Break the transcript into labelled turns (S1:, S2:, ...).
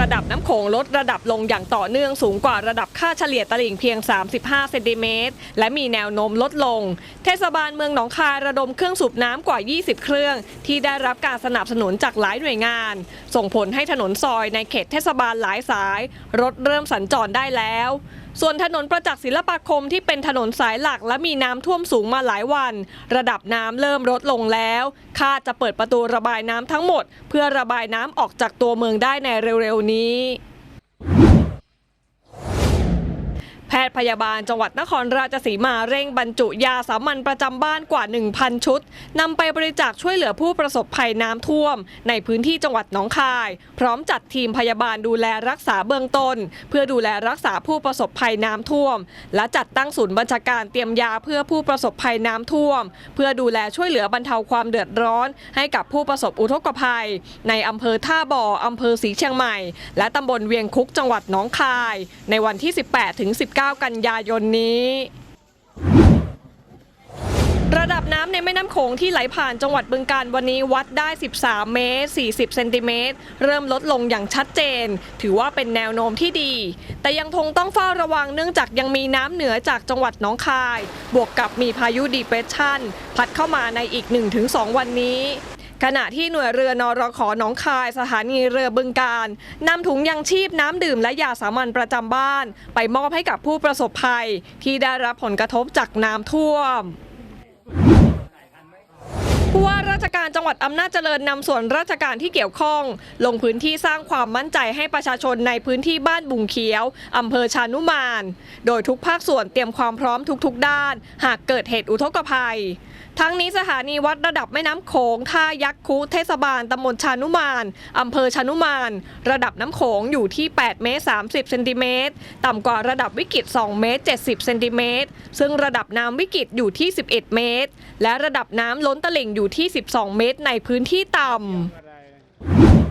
S1: ระดับน้ำโขงลดระดับลงอย่างต่อเนื่องสูงกว่าระดับค่าเฉลี่ยตลิ่งเพียง 35 เซนติเมตร และมีแนวโน้มลดลง เทศบาลเมืองหนองคายระดมเครื่องสูบน้ำกว่า 20 เครื่อง ที่ได้รับการสนับสนุนจากหลายหน่วยงาน ส่งผลให้ถนนซอยในเขตเทศบาลหลายสาย รถเริ่มสัญจรได้แล้ว ส่วนถนนประจักษ์ศิลปาคมที่เป็นถนนสายหลักและมีน้ำท่วมสูงมาหลายวัน ระดับน้ำเริ่มลดลงแล้วคาดจะเปิดประตูระบายน้ำทั้งหมด เพื่อระบายน้ำออกจากตัวเมืองได้ในเร็วๆนี้ แพทย์พยาบาลจังหวัดนครราชสีมาเร่งบรรจุยาสามัญประจำบ้านกว่า 1,000 ชุดนำไปบริจาคช่วยเหลือผู้ประสบภัยน้ำท่วม ในพื้นที่จังหวัดหนองคาย พร้อมจัดทีมพยาบาลดูแลรักษาเบื้องต้น เพื่อดูแลรักษาผู้ประสบภัยน้ำท่วม และจัดตั้งศูนย์บัญชาการเตรียมยาเพื่อผู้ประสบภัยน้ำท่วม เพื่อดูแลช่วยเหลือบรรเทาความเดือดร้อน ให้กับผู้ประสบอุทกภัย ในอำเภอท่าบ่ออำเภอศรีเชียงใหม่ และตำบลเวียงคุกจังหวัดหนองคาย ในวันที่ 18ถึง19กันยายนนี้ระดับน้ำในแม่น้ำโขงที่ไหลผ่านจังหวัดบึงการวันนี้วัดได้ 13 เมตร 40 เซนติเมตร เริ่มลดลงอย่างชัดเจน ถือว่าเป็นแนวโน้มที่ดี แต่ยังคงต้องเฝ้าระวังเนื่องจากยังมีน้ำเหนือจากจังหวัดหนองคาย บวกกับมีพายุดีเพรสชันพัดเข้ามาในอีก 1-2 วันนี้ ขณะที่หน่วยเรือนอรขอหนองคายสถานีเรือบึงการนำถุงยังชีพน้ำดื่มและยาสามัญประจำบ้าน ไปมอบให้กับผู้ประสบภัย ที่ได้รับผลกระทบจากน้ำท่วมผู้ว่าราชการ หวัดอำนาจเจริญนำส่วนราชการที่เกี่ยวข้อง ลงพื้นที่สร้างความมั่นใจให้ประชาชนในพื้นที่บ้านบุงเขียวอำเภอชานุมาน โดยทุกภาคส่วนเตรียมความพร้อมทุกๆ ด้าน หากเกิดเหตุอุทกภัย ทั้งนี้สถานีวัดระดับแม่น้ำโขงท่ายักษ์คุเทศบาลตำบลชานุมานอำเภอชานุมาน ระดับน้ำโขงอยู่ที่8เมตร30เซนติเมตรต่ำกว่าระดับวิกฤต2เมตร70เซนติเมตรซึ่งระดับน้ำวิกฤตอยู่ที่ 11 เมตร และระดับน้ำล้นตลิ่งอยู่ที่ 12 เมตรในพื้นที่ต่ำ